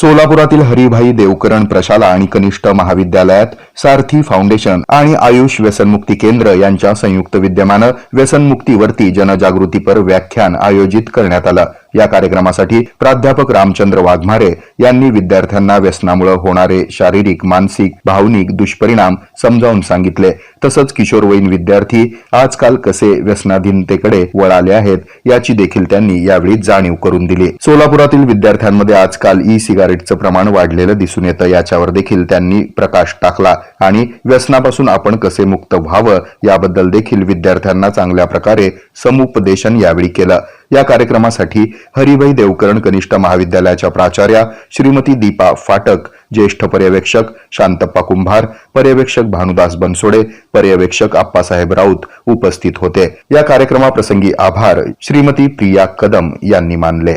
सोलापुरातील हरिभाई देवकरण प्रशाला आणि कनिष्ठ महाविद्यालयात सारथी फाउंडेशन आणि आयुष व्यसनमुक्ती केंद्र यांच्या संयुक्त विद्यमानं व्यसनमुक्तीवरती जनजागृतीपर व्याख्यान आयोजित करण्यात आलं. या कार्यक्रमासाठी प्राध्यापक रामचंद्र वाघमारे यांनी विद्यार्थ्यांना व्यसनामुळे होणारे शारीरिक मानसिक भावनिक दुष्परिणाम समजावून सांगितले. तसंच किशोरवयीन विद्यार्थी आजकाल कसे व्यसनाधीनतेकडे वळाले आहेत याची देखील त्यांनी यावेळी जाणीव करून दिली. सोलापुरातील विद्यार्थ्यांमध्ये आजकाल ई सिगारेटचं प्रमाण वाढलेलं दिसून येतं. याच्यावर देखील त्यांनी प्रकाश टाकला. आणि व्यसनापासून आपण कसे मुक्त व्हावं याबद्दल देखील विद्यार्थ्यांना चांगल्या प्रकारे समुपदेशन यावेळी केलं. या कार्यक्रमासाठी हरिभाई देवकरण कनिष्ठ महाविद्यालयाच्या प्राचार्या श्रीमती दीपा फाटक ज्येष्ठ पर्यवेक्षक शांतप्पा कुंभार पर्यवेक्षक भानुदास बनसोडे पर्यवेक्षक आप्पासाहेब राऊत उपस्थित होते. या कार्यक्रमाप्रसंगी आभार. श्रीमती प्रिया कदम यांनी मानले.